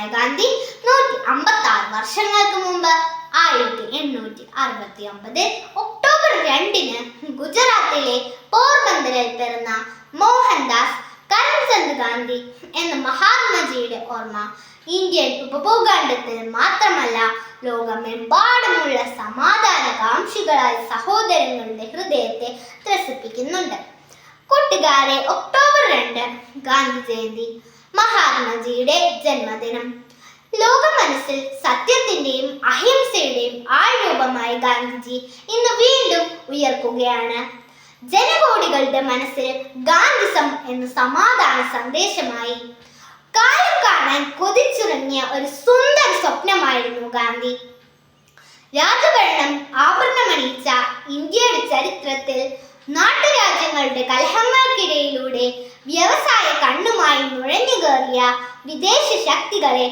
സ്വപ്നമായ ഗാന്ധി നൂറ്റി അമ്പത്തി ആറ് വർഷങ്ങൾക്ക് മുമ്പ് ആയിരത്തി എണ്ണൂറ്റി അറുപത്തി ഒമ്പത് ഒക്ടോബർ രണ്ടിന് ഗുജറാത്തിലെ പോർബന്ദറിൽ പിറന്ന മോഹൻദാസ് കരംചന്ദ് ഗാന്ധി എന്ന മഹാത്മജിയുടെ ഓർമ്മ ഇന്ത്യൻ ഉപഭൂഖണ്ഡത്തിൽ മാത്രമല്ല ലോകമെമ്പാടുമുള്ള സമാധാനകാംക്ഷികളായ സഹോദരങ്ങളുടെ ഹൃദയത്തെ ത്രസിപ്പിക്കുന്നുണ്ട്. കൂട്ടുകാരെ ഒക്ടോബർ രണ്ട് ഗാന്ധി ജയന്തി മഹാത്മജിയുടെ ജന്മദിനം. ലോക മനസ്സിൽ സത്യത്തിന്റെയും അഹിംസയുടെയും ആൾരൂപമായി ഗാന്ധിജി ഇന്ന് വീണ്ടും ഉയർക്കുകയാണ്. ജനകോടികളുടെ മനസ്സിൽ ഗാന്ധിസം എന്ന സമാധാന സന്ദേശമായി. കാലം കാണാൻ കൊതിച്ചുറങ്ങിയ ഒരു സുന്ദര സ്വപ്നമായിരുന്നു ഗാന്ധി. രാജഭരണം ആഭരണമണിയിച്ച ഇന്ത്യയുടെ ചരിത്രത്തിൽ നാട്ടുരാജ്യങ്ങളുടെ കലഹങ്ങൾക്കിടയിലൂടെ നുഴഞ്ഞു വിദേശ ശക്തികളെ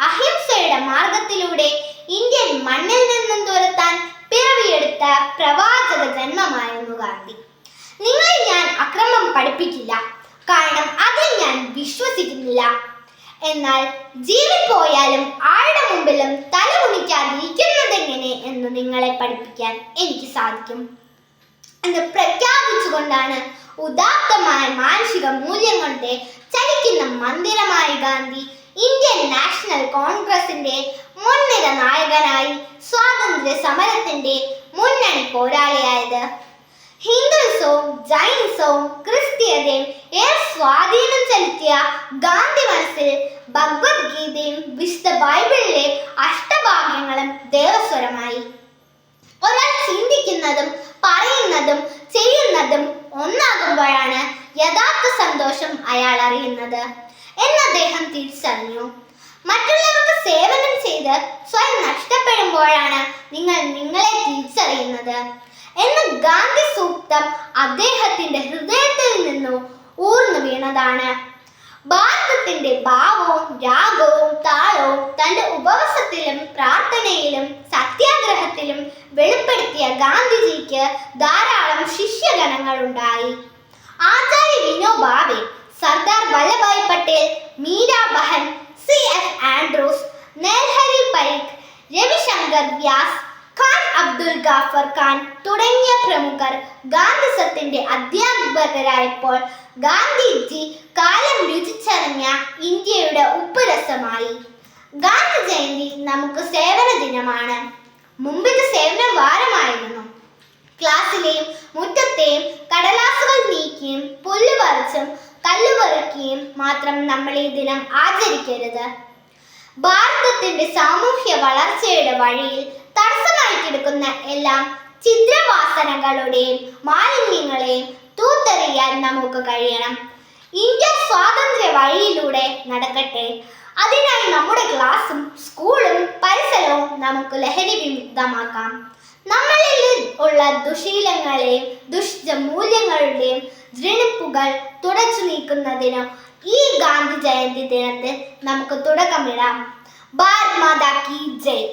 അഹിംസയുടെ മാർഗത്തിലൂടെ ഇന്ത്യൻ മണ്ണിൽ നിന്നും തുരത്താൻ പിറവിയെടുത്ത പ്രവാചക ജന്മമായിരുന്നു ഗാന്ധി. നിങ്ങളെ ഞാൻ അക്രമം പഠിപ്പിക്കില്ല. കാരണം അതിൽ ഞാൻ വിശ്വസിക്കുന്നില്ല. എന്നാൽ ജീവി പോയാലും ആരുടെ മുമ്പിലും തല കുനിക്കാതിരിക്കുന്നതെങ്ങനെ എന്ന് നിങ്ങളെ പഠിപ്പിക്കാൻ എനിക്ക് സാധിക്കും. എന്ന് പ്രഖ്യാപിച്ചുകൊണ്ടാണ് ഉദാത്തമായ മാനസിക മൂല്യങ്ങളുടെ മന്ദിരമായ ഗാന്ധി ഇന്ത്യൻ നാഷണൽ കോൺഗ്രസിന്റെ മുൻനിര നായകനായി സ്വാതന്ത്ര്യ സമരത്തിന്റെ മുന്നണി പോരാളിയായത്. ഹിന്ദുസവും ജൈനിസവും ക്രിസ്തീയതയും ഏറെ സ്വാധീനം ചെലുത്തിയ ഗാന്ധി മനസ്സിൽ ഭഗവത്ഗീതയും വിശുദ്ധ ബൈബിളിലെ അഷ്ടഭാഗ്യങ്ങളും ദേവസ്വരമായി. ഒരാൾ ചിന്തിക്കുന്നതും പറയുന്നതും ചെയ്യുന്നതും ഒന്നാകുമ്പോഴാണ് യഥാർത്ഥ സന്തോഷം അയാൾ അറിയുന്നത്. എന്ന് അദ്ദേഹം തിരിച്ചറിഞ്ഞു. മറ്റുള്ളവർക്ക് സേവനം ചെയ്ത് സ്വയം നഷ്ടപ്പെടുമ്പോഴാണ് നിങ്ങൾ നിങ്ങളെ തിരിച്ചറിയുന്നത്. എന്ന ഗാന്ധി സൂക്തം അദ്ദേഹത്തിന്റെ ഹൃദയത്തിൽ നിന്നും ഊർന്നു വീണതാണ്. ഭാരതത്തിന്റെ ഭാവവും രാഗവും താളവും തന്റെ ഉപവാസത്തിലും പ്രാർത്ഥനയിലും സത്യാഗ്രഹത്തിലും വെളിപ്പെടുത്തിയ ഗാന്ധിജിക്ക് ധാരാളം ശിഷ്യഗണങ്ങൾ ഉണ്ടായി Acharya Vinoba Bhave Sardar Vallabhbhai Patel Meera Behan C F Andrews Narhari Parikh Ravishankar Vyas Khan Abdul Ghaffar Khan തുടങ്ങിയ പ്രമുഖർ ഗാന്ധിസത്തിന്റെ അധ്യാപകരായപ്പോൾ ഗാന്ധിജി കാലം രുചിച്ചറിഞ്ഞ ഇന്ത്യയുടെ ഉപ്പുരസമായി. ഗാന്ധി ജയന്തി നമുക്ക് സേവന ദിനമാണ്. മുമ്പിത് സേവന വാരമായിരുന്നു. ക്ലാസ്സിലെയും മുറ്റത്തെയും മാത്രം നമ്മൾ ഈ ദിനം ആചരിക്കരുത്. ഭാരതത്തിന്റെ സാമൂഹ്യ വളർച്ചയുടെ വഴിയിൽ തടസ്സമായി കിടക്കുന്ന എല്ലാം ചിത്രവാസനകളുടെയും മാലിന്യങ്ങളെയും തൂത്തെറിയാൻ നമുക്ക് കഴിയണം. ഇന്ത്യ സ്വാതന്ത്ര്യ വഴിയിലൂടെ നടക്കട്ടെ. അതിനായി നമ്മുടെ ക്ലാസ്സും സ്കൂളും പരിസരവും നമുക്ക് ലഹരി വിമുക്തമാക്കാം. നമ്മളിൽ ഉള്ള ദുശീലങ്ങളെയും ദുഷ്ട മൂല്യങ്ങളുടെയും ദൃണിപ്പുകൾ തുടച്ചു നീക്കുന്നതിന് ഈ ഗാന്ധി ജയന്തി ദിനത്തിൽ നമുക്ക് തുടക്കമിടാം ഭാരത് മാതാ കി ജയ്.